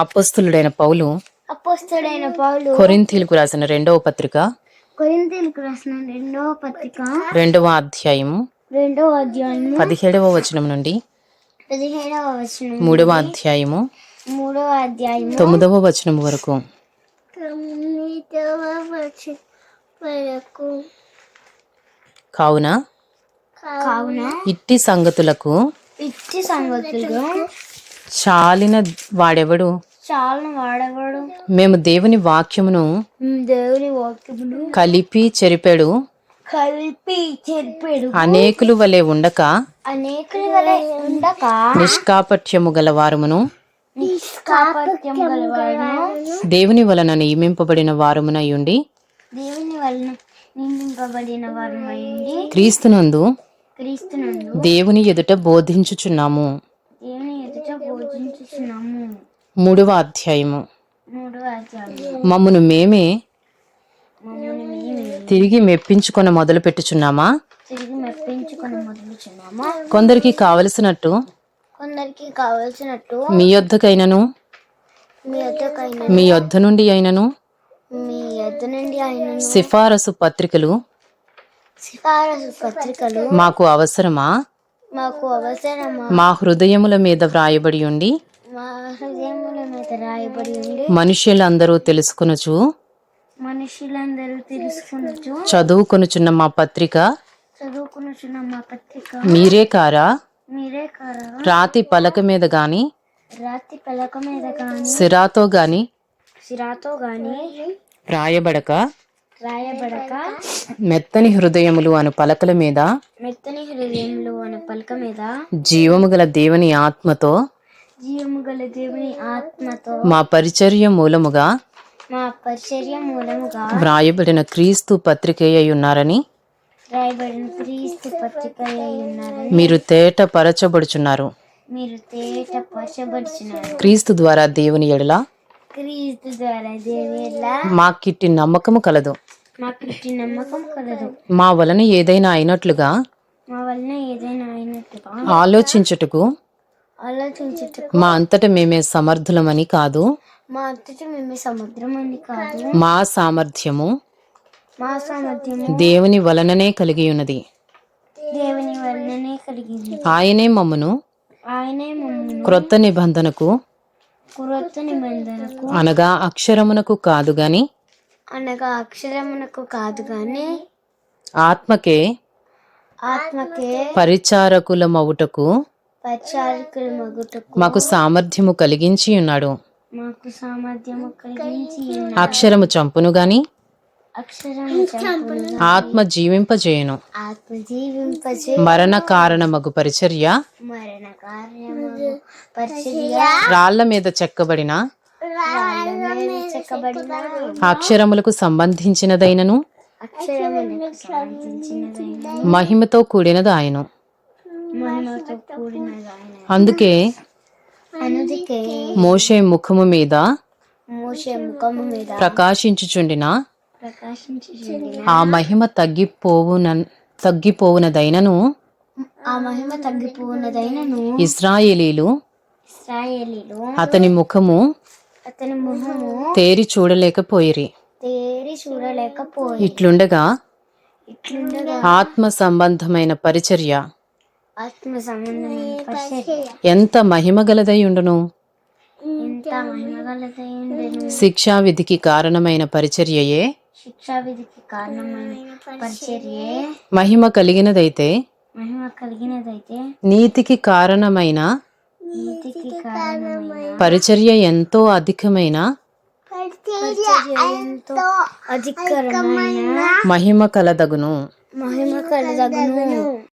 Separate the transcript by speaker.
Speaker 1: అప్పస్తులుడైన పౌలు
Speaker 2: అపోస్తుడైన పౌలు
Speaker 1: కొరింథీలకు రాసిన రెండవ పత్రిక.
Speaker 2: కొరింథీయులకు రాసిన రెండవ పత్రిక.
Speaker 1: రెండవ అధ్యాయము.
Speaker 2: రెండవ అధ్యాయము.
Speaker 1: పదిహేడవ వచనం నుండి
Speaker 2: పదిహేడవ వచనం
Speaker 1: మూడవ అధ్యాయము.
Speaker 2: మూడవ అధ్యాయము.
Speaker 1: తొమ్మిదవ వచనం వరకు.
Speaker 2: వరకు.
Speaker 1: కావున
Speaker 2: కావున
Speaker 1: ఇట్టి సంగతులకు
Speaker 2: ఇచ్చి సంగతులు
Speaker 1: చాలిన వాడెవడు?
Speaker 2: చాలా వాడవాడు?
Speaker 1: మేము దేవుని వాక్యమును
Speaker 2: దేవుని వాక్యమును
Speaker 1: కలిపి చెరిపెడు.
Speaker 2: కలిపి చెరిపాడు.
Speaker 1: అనేకులు వలె ఉండక
Speaker 2: అనేకుల వలె ఉండక
Speaker 1: నిష్కాపట్యము గల వారమును దేవుని వలన నియమింపబడిన వారమునై ఉండి
Speaker 2: దేవుని వలన వారమైంది
Speaker 1: క్రీస్తునందు
Speaker 2: క్రీస్తునందు
Speaker 1: దేవుని ఎదుట బోధించుచున్నాము.
Speaker 2: దేవుని ఎదుట బోధించుచున్నాము.
Speaker 1: మూడవ అధ్యాయము. మమ్మను మేమే తిరిగి మెప్పించుకొన మొదలు పెట్టుచున్నామా కొందరికి కావలసినట్టు
Speaker 2: కొందరికి కావలసినట్టు
Speaker 1: మీ యొద్దకైనను
Speaker 2: మీ
Speaker 1: యొద్ద నుండి అయినను
Speaker 2: మీ యొద్ద నుండి ఆయన
Speaker 1: సిఫారసు పత్రికలు
Speaker 2: సిఫారసు పత్రికలు
Speaker 1: మాకు అవసరమా?
Speaker 2: మాకు అవసరమా?
Speaker 1: మా హృదయముల మీద వ్రాయబడి ఉండి
Speaker 2: హృదయముల
Speaker 1: తెలుసుకొనుచు
Speaker 2: మనుషులందరూ తెలుసుకునొచ్చు
Speaker 1: చదువుకొనుచున్న మా పత్రిక
Speaker 2: చదువుకునుచున్న మా పత్రిక
Speaker 1: మీరే కారా?
Speaker 2: మీరే కారా?
Speaker 1: రాతి పలక మీద గాని
Speaker 2: రాతి పలక మీద గాని
Speaker 1: సిరాతో గాని
Speaker 2: సిరాతో గాని
Speaker 1: రాయబడక
Speaker 2: రాయబడక
Speaker 1: మెత్తని హృదయములు అను పలకల మీద
Speaker 2: మెత్తని హృదయంలో అనే పలక మీద
Speaker 1: జీవము గల దేవుని ఆత్మతో
Speaker 2: దేవుని
Speaker 1: మా పరిచర్య మూలముగా
Speaker 2: మా పరిచర్య మూలముగా
Speaker 1: వ్రాయబడిన క్రీస్తు పత్రికే అయి ఉన్నారని
Speaker 2: రాయబడిన క్రీస్తు ఉన్నారని
Speaker 1: మీరు తేట పరచబడుచున్నారు
Speaker 2: మీరు తేట పరచబడుచున్నారు
Speaker 1: క్రీస్తు ద్వారా దేవుని ఎడల
Speaker 2: క్రీస్తు ద్వారా
Speaker 1: మాకిట్టి నమ్మకము కలదు.
Speaker 2: నమ్మకం కలదు.
Speaker 1: మా వలన ఏదైనా అయినట్లుగా
Speaker 2: మా వలన ఏదైనా అయినట్టుగా
Speaker 1: ఆలోచించుటకు
Speaker 2: ఆలోచించుటకు
Speaker 1: మా అంతట మేమే సమర్థులమని కాదు.
Speaker 2: మా అంతటి మేము కాదు.
Speaker 1: మా సామర్థ్యము
Speaker 2: మా సామర్థ్యము
Speaker 1: దేవుని వలననే కలిగి ఉన్నది
Speaker 2: దేవుని వలననే కలిగింది
Speaker 1: ఆయనే మమ్మను
Speaker 2: ఆయనే మమ్మను.
Speaker 1: క్రొత్త నిబంధనకు
Speaker 2: క్రొత్త నిబంధనకు
Speaker 1: అనగా అక్షరమునకు కాదు గాని
Speaker 2: అనగా అక్షరమునకు కాదు గాని
Speaker 1: ఆత్మకే
Speaker 2: ఆత్మకే
Speaker 1: పరిచారకులమవుటకు మాకు సామర్థ్యము కలిగించి ఉన్నాడు.
Speaker 2: మాకు సామర్థ్యము కలిగించి ఉన్న
Speaker 1: అక్షరము చంపును గాని ఆత్మ జీవింపజేయును. మరణ కారణమగు పరిచర్య రాళ్ళ మీద చెక్కబడిన?
Speaker 2: రాళ్ళ మీద చెక్కబడిన?
Speaker 1: అక్షరములకు సంబంధించినదైనను? మహిమతో కూడినది ఆయను
Speaker 2: మహిమతో కూడినది ఆయన
Speaker 1: అందుకే మోషే ముఖము మీద ప్రకాశించుచుండిన? ఆ మహిమ తగ్గిపోవున తగ్గిపోవునదైనను
Speaker 2: ఆ మహిమ తగ్గిపోయినదైనను
Speaker 1: ఇస్రాయేలీలు అతని ముఖము
Speaker 2: అతని ముఖము
Speaker 1: తేరి చూడలేకపోయిరి.
Speaker 2: తేరి చూడలేకపోయి
Speaker 1: ఇట్లుండగా
Speaker 2: ఇట్లుండగా ఆత్మ సంబంధమైన పరిచర్య
Speaker 1: ఎంత మహిమగలదై ఉండును?
Speaker 2: ఎంత మహిమగలదై ఉండెను?
Speaker 1: శిక్షా విధికి కారణమైన పరిచర్యయే?
Speaker 2: శిక్షా విధికి కారణమైన పరిచర్యే
Speaker 1: మహిమ కలిగినదైతే?
Speaker 2: మహిమ కలిగినదైతే?
Speaker 1: నీతికి కారణమైన?
Speaker 2: నీతికి కారణమైన
Speaker 1: పరిచర్య ఎంతో అధికమైన?
Speaker 2: పరిచర్య ఎంతో అధికరమైన
Speaker 1: మహిమ కలదగును.
Speaker 2: మహిమ కలదగును.